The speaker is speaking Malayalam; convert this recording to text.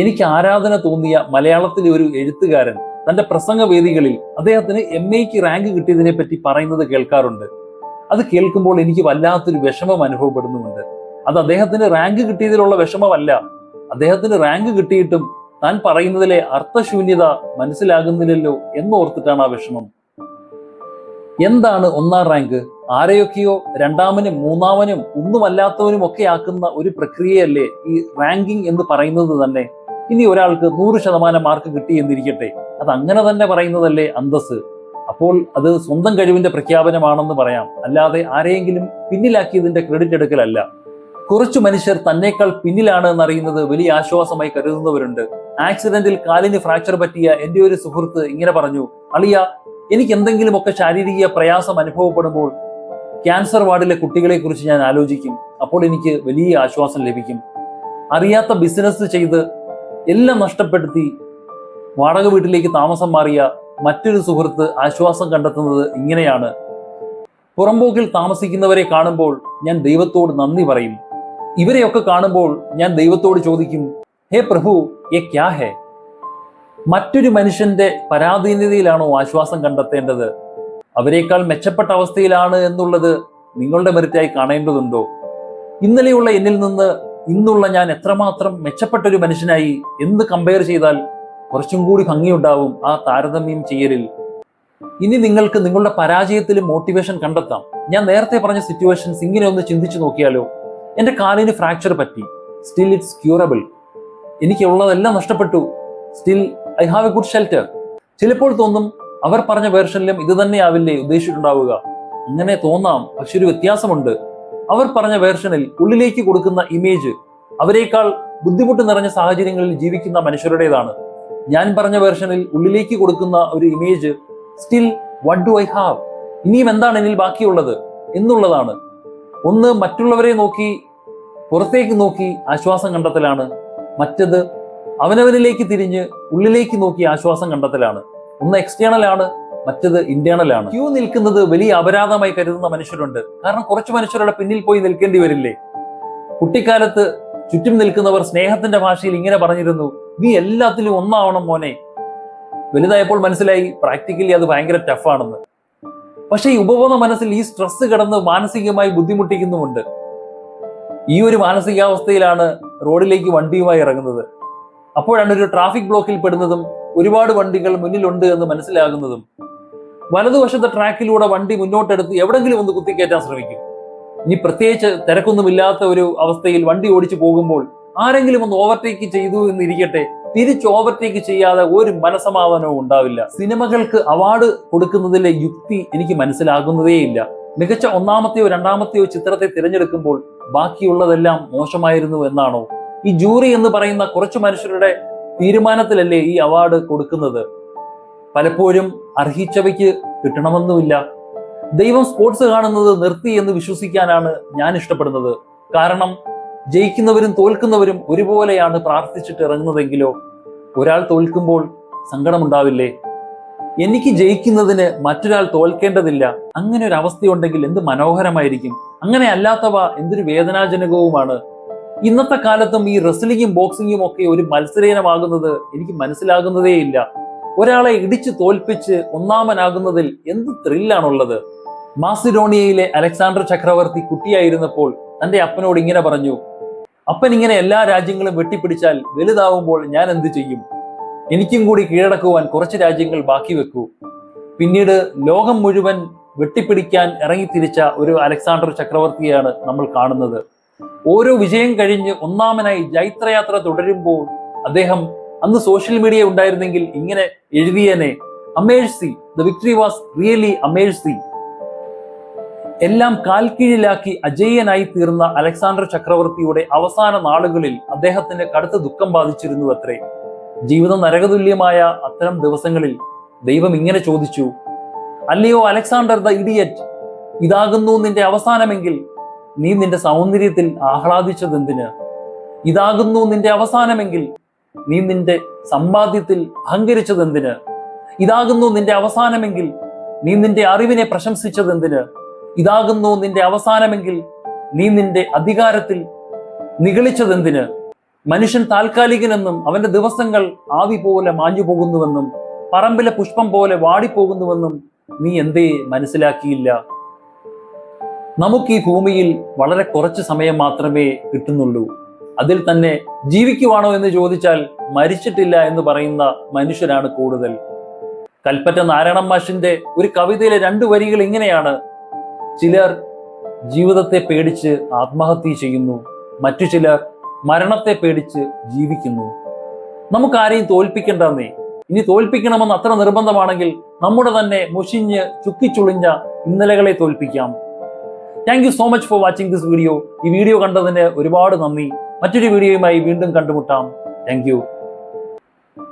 എനിക്ക് ആരാധന തോന്നിയ മലയാളത്തിലെ ഒരു എഴുത്തുകാരൻ തന്റെ പ്രസംഗവേദികളിൽ അദ്ദേഹത്തിന് എം എക്ക് റാങ്ക് കിട്ടിയതിനെ പറ്റി പറയുന്നത് കേൾക്കാറുണ്ട്. അത് കേൾക്കുമ്പോൾ എനിക്ക് വല്ലാത്തൊരു വിഷമം അനുഭവപ്പെടുന്നുമുണ്ട്. അത് അദ്ദേഹത്തിന് റാങ്ക് കിട്ടിയതിലുള്ള വിഷമമല്ല. അദ്ദേഹത്തിന് റാങ്ക് കിട്ടിയിട്ടും താൻ പറയുന്നതിലെ അർത്ഥശൂന്യത മനസ്സിലാകുന്നില്ലല്ലോ എന്നോർത്തിട്ടാണ് ആ വിഷമം. എന്താണ് ഒന്നാം റാങ്ക് ആരെയൊക്കെയോ രണ്ടാമനും മൂന്നാമനും ഒന്നുമല്ലാത്തവനും ഒക്കെ ആക്കുന്ന ഒരു പ്രക്രിയയല്ലേ ഈ റാങ്കിങ് എന്ന് പറയുന്നത് തന്നെ? ഇനി ഒരാൾക്ക് നൂറ് ശതമാനം മാർക്ക് കിട്ടി എന്നിരിക്കട്ടെ. അത് അങ്ങനെ തന്നെ പറയുന്നതല്ലേ അന്തസ് അപ്പോൾ അത് സ്വന്തം കഴിവിന്റെ പ്രഖ്യാപനമാണെന്ന് പറയാം. അല്ലാതെ ആരെയെങ്കിലും പിന്നിലാക്കിയതിന്റെ ക്രെഡിറ്റ് എടുക്കലല്ല. കുറച്ചു മനുഷ്യർ തന്നേക്കാൾ പിന്നിലാണ് എന്നറിയുന്നത് വലിയ ആശ്വാസമായി കരുതുന്നവരുണ്ട്. ആക്സിഡന്റിൽ കാലിന് ഫ്രാക്ചർ പറ്റിയ എന്റെ ഒരു സുഹൃത്ത് ഇങ്ങനെ പറഞ്ഞു അളിയ എനിക്ക് എന്തെങ്കിലുമൊക്കെ ശാരീരിക പ്രയാസം അനുഭവപ്പെടുമ്പോൾ ക്യാൻസർ വാർഡിലെ കുട്ടികളെ കുറിച്ച് ഞാൻ ആലോചിക്കും. അപ്പോൾ എനിക്ക് വലിയ ആശ്വാസം ലഭിക്കും. അറിയാത്ത ബിസിനസ് ചെയ്ത് എല്ലാം നഷ്ടപ്പെടുത്തി വാടക വീട്ടിലേക്ക് താമസം മാറിയ മറ്റൊരു സുഹൃത്ത് ആശ്വാസം കണ്ടെത്തുന്നത് ഇങ്ങനെയാണ്. പുറമ്പോക്കിൽ താമസിക്കുന്നവരെ കാണുമ്പോൾ ഞാൻ ദൈവത്തോട് നന്ദി പറയും. ഇവരെയൊക്കെ കാണുമ്പോൾ ഞാൻ ദൈവത്തോട് ചോദിക്കും ഹേ പ്രഭു എ ക്യാ ഹേ? മറ്റൊരു മനുഷ്യന്റെ പരാധീനതയിലാണോ ആശ്വാസം കണ്ടെത്തേണ്ടത്? അവരെക്കാൾ മെച്ചപ്പെട്ട അവസ്ഥയിലാണ് എന്നുള്ളത് നിങ്ങളുടെ മെറിറ്റായി കാണേണ്ടതുണ്ടോ? ഇന്നലെയുള്ള എന്നിൽ നിന്ന് ഇന്നുള്ള ഞാൻ എത്രമാത്രം മെച്ചപ്പെട്ട ഒരു മനുഷ്യനായി എന്ന് കമ്പയർ ചെയ്താൽ കുറച്ചും കൂടി ഭംഗിയുണ്ടാവും ആ താരതമ്യം ചെയ്യലിൽ. ഇനി നിങ്ങൾക്ക് നിങ്ങളുടെ പരാജയത്തിൽ മോട്ടിവേഷൻ കണ്ടെത്താം. ഞാൻ നേരത്തെ പറഞ്ഞ സിറ്റുവേഷൻസ് ഇങ്ങനെ ഒന്ന് ചിന്തിച്ചു നോക്കിയാലോ? എന്റെ കാലിന് ഫ്രാക്ചർ പറ്റി. സ്റ്റിൽ ഇറ്റ്സ് ക്യൂറബിൾ എനിക്ക് ഉള്ളതെല്ലാം നഷ്ടപ്പെട്ടു. Still I have a good shelter ചിലപ്പോൾ തോന്നും അവർ പറഞ്ഞ വേർഷനിലും ഇത് തന്നെയാവില്ലേ ഉദ്ദേശിച്ചിട്ടുണ്ടാവുക. അങ്ങനെ തോന്നാം പക്ഷെ ഒരു വ്യത്യാസമുണ്ട്. അവർ പറഞ്ഞ വേർഷനിൽ ഉള്ളിലേക്ക് കൊടുക്കുന്ന ഇമേജ് അവരെക്കാൾ ബുദ്ധിമുട്ട് നിറഞ്ഞ സാഹചര്യങ്ങളിൽ ജീവിക്കുന്ന മനുഷ്യരുടേതാണ്. ഞാൻ പറഞ്ഞ വേർഷനിൽ ഉള്ളിലേക്ക് കൊടുക്കുന്ന ഒരു image still what do I have ഇനിയും എന്താണ് എന്നിൽ ബാക്കിയുള്ളത് എന്നുള്ളതാണ്. ഒന്ന് മറ്റുള്ളവരെ നോക്കി പുറത്തേക്ക് നോക്കി ആശ്വാസം കണ്ടെത്തലാണ്. മറ്റത് അവനവനിലേക്ക് തിരിഞ്ഞ് ഉള്ളിലേക്ക് നോക്കി ആശ്വാസം കണ്ടെത്തലാണ്. ഒന്ന് എക്സ്റ്റേണൽ ആണ് മറ്റത് ഇന്റേണൽ ആണ്. ക്യൂ നിൽക്കുന്നത് വലിയ അപരാധമായി കരുതുന്ന മനുഷ്യരുണ്ട്. കാരണം കുറച്ച് മനുഷ്യരുടെ പിന്നിൽ പോയി നിൽക്കേണ്ടി വരില്ലേ? കുട്ടിക്കാലത്ത് ചുറ്റും നിൽക്കുന്നവർ സ്നേഹത്തിന്റെ ഭാഷയിൽ ഇങ്ങനെ പറഞ്ഞിരുന്നു നീ എല്ലാത്തിലും ഒന്നാവണം മോനെ. വലുതായപ്പോൾ മനസ്സിലായി പ്രാക്ടിക്കലി അത് ഭയങ്കര ടഫാണെന്ന് പക്ഷെ ഈ ഉപബോധ മനസ്സിൽ ഈ സ്ട്രെസ് കിടന്ന് മാനസികമായി ബുദ്ധിമുട്ടിക്കുന്നുമുണ്ട്. ഈ ഒരു മാനസികാവസ്ഥയിലാണ് റോഡിലേക്ക് വണ്ടിയുമായി ഇറങ്ങുന്നത്. അപ്പോഴാണ് ഒരു ട്രാഫിക് ബ്ലോക്കിൽ പെടുന്നതും ഒരുപാട് വണ്ടികൾ മുന്നിലുണ്ട് എന്ന് മനസ്സിലാകുന്നതും. വലതുവശത്തെ ട്രാക്കിലൂടെ വണ്ടി മുന്നോട്ടെടുത്ത് എവിടെങ്കിലും ഒന്ന് കുത്തിക്കയറ്റാൻ ശ്രമിക്കും. ഇനി പ്രത്യേകിച്ച് തിരക്കൊന്നുമില്ലാത്ത ഒരു അവസ്ഥയിൽ വണ്ടി ഓടിച്ചു പോകുമ്പോൾ ആരെങ്കിലും ഒന്ന് ഓവർടേക്ക് ചെയ്തു എന്നിരിക്കട്ടെ തിരിച്ച് ഓവർടേക്ക് ചെയ്യാതെ ഒരു മനസമാധാനവും ഉണ്ടാവില്ല. സിനിമകൾക്ക് അവാർഡ് കൊടുക്കുന്നതിലെ യുക്തി എനിക്ക് മനസ്സിലാകുന്നതേയില്ല മികച്ച ഒന്നാമത്തെയോ രണ്ടാമത്തെയോ ചിത്രത്തെ തിരഞ്ഞെടുക്കുമ്പോൾ ബാക്കിയുള്ളതെല്ലാം മോശമായിരുന്നു എന്നാണോ ഈ ജൂറി എന്ന് പറയുന്ന കുറച്ച് മനുഷ്യരുടെ തീരുമാനത്തിലല്ലേ ഈ അവാർഡ് കൊടുക്കുന്നത്? പലപ്പോഴും അർഹിച്ചവയ്ക്ക് കിട്ടണമെന്നുമില്ല. ദൈവം സ്പോർട്സ് കാണുന്നത് നിർത്തി എന്ന് വിശ്വസിക്കാനാണ് ഞാൻ ഇഷ്ടപ്പെടുന്നത്. കാരണം ജയിക്കുന്നവരും തോൽക്കുന്നവരും ഒരുപോലെയാണ് പ്രാർത്ഥിച്ചിട്ട് ഇറങ്ങുന്നതെങ്കിലോ? ഒരാൾ തോൽക്കുമ്പോൾ സങ്കടമുണ്ടാവില്ലേ? എനിക്ക് ജയിക്കുന്നതിന് മറ്റൊരാൾ തോൽക്കേണ്ടതില്ല. അങ്ങനെ ഒരു അവസ്ഥയുണ്ടെങ്കിൽ എന്ത് മനോഹരമായിരിക്കും. അങ്ങനെ അല്ലാത്തവ എന്തൊരു വേദനാജനകവുമാണ്. ഇന്നത്തെ കാലത്തും ഈ റെസ്ലിംഗും ബോക്സിങ്ങും ഒക്കെ ഒരു മത്സരീനമാകുന്നത് എനിക്ക് മനസ്സിലാകുന്നതേ ഇല്ല. ഒരാളെ ഇടിച്ചു തോൽപ്പിച്ച് ഒന്നാമനാകുന്നതിൽ എന്ത് ത്രില്ലാണുള്ളത് മാസിഡോണിയയിലെ അലക്സാണ്ടർ ചക്രവർത്തി കുട്ടിയായിരുന്നപ്പോൾ തന്റെ അപ്പനോട് ഇങ്ങനെ പറഞ്ഞു അപ്പൻ ഇങ്ങനെ എല്ലാ രാജ്യങ്ങളും വെട്ടിപ്പിടിച്ചാൽ വലുതാവുമ്പോൾ ഞാൻ എന്ത് ചെയ്യും? എനിക്കും കൂടി കീഴടക്കുവാൻ കുറച്ച് രാജ്യങ്ങൾ ബാക്കി വെക്കൂ. പിന്നീട് ലോകം മുഴുവൻ വെട്ടിപ്പിടിക്കാൻ ഇറങ്ങിത്തിരിച്ച ഒരു അലക്സാണ്ടർ ചക്രവർത്തിയാണ് നമ്മൾ കാണുന്നത്. ഓരോ വിജയം കഴിഞ്ഞ് ഒന്നാമനായി ജൈത്രയാത്ര തുടരുമ്പോൾ അദ്ദേഹം അന്ന് സോഷ്യൽ മീഡിയ ഉണ്ടായിരുന്നെങ്കിൽ ഇങ്ങനെ എഴുതിയനെ a mercy the victory was really a mercy എല്ലാം കാൽക്കീഴിലാക്കി അജയ്യനായി തീർന്ന അലക്സാണ്ടർ ചക്രവർത്തിയുടെ അവസാന നാളുകളിൽ അദ്ദേഹത്തിന് കടുത്ത ദുഃഖം ബാധിച്ചിരുന്നു അത്രേ ജീവിതം നരകതുല്യമായ അത്തരം ദിവസങ്ങളിൽ ദൈവം ഇങ്ങനെ ചോദിച്ചു അല്ലയോ അലക്സാണ്ടർ ദ ഇഡിയറ്റ് ഇതാകുന്നു നിന്റെ അവസാനമെങ്കിൽ നീ നിന്റെ സൗന്ദര്യത്തിൽ ആഹ്ലാദിച്ചതെന്തിന് ഇതാകുന്നു നിന്റെ അവസാനമെങ്കിൽ നീ നിന്റെ സമ്പാദ്യത്തിൽ അഹങ്കരിച്ചതെന്തിന് ഇതാകുന്നു നിന്റെ അവസാനമെങ്കിൽ നീ നിന്റെ അറിവിനെ പ്രശംസിച്ചതെന്തിന് ഇതാകുന്നു നിന്റെ അവസാനമെങ്കിൽ നീ നിന്റെ അധികാരത്തിൽ നിഗളിച്ചതെന്തിന് മനുഷ്യൻ താൽക്കാലികനെന്നും അവന്റെ ദിവസങ്ങൾ ആവി പോലെ മാഞ്ഞു പോകുന്നുവെന്നും പറമ്പിലെ പുഷ്പം പോലെ വാടിപ്പോകുന്നുവെന്നും നീ എന്തേ മനസ്സിലാക്കിയില്ല? നമുക്ക് ഈ ഭൂമിയിൽ വളരെ കുറച്ച് സമയം മാത്രമേ കിട്ടുന്നുള്ളൂ. അതിൽ തന്നെ ജീവിക്കുവാണോ എന്ന് ചോദിച്ചാൽ മരിച്ചിട്ടില്ല എന്ന് പറയുന്ന മനുഷ്യരാണ് കൂടുതൽ. കൽപ്പറ്റ നാരായണ മാഷിന്റെ ഒരു കവിതയിലെ രണ്ടു വരികൾ ഇങ്ങനെയാണ്. ചിലർ ജീവിതത്തെ പേടിച്ച് ആത്മഹത്യ ചെയ്യുന്നു മറ്റു ചിലർ മരണത്തെ പേടിച്ച് ജീവിക്കുന്നു. നമുക്ക് ആരെയും തോൽപ്പിക്കേണ്ടെന്നേ. ഇനി തോൽപ്പിക്കണമെന്ന് അത്ര നിർബന്ധമാണെങ്കിൽ നമ്മുടെ തന്നെ മുഷിഞ്ഞ് ചുക്കിച്ചുളിഞ്ഞ ഇന്നലകളെ തോൽപ്പിക്കാം. Thank you so much for watching this video ഈ വീഡിയോ കണ്ടതിന് ഒരുപാട് നന്ദി. മറ്റൊരു വീഡിയോയുമായി വീണ്ടും കണ്ടുമുട്ടാം. താങ്ക്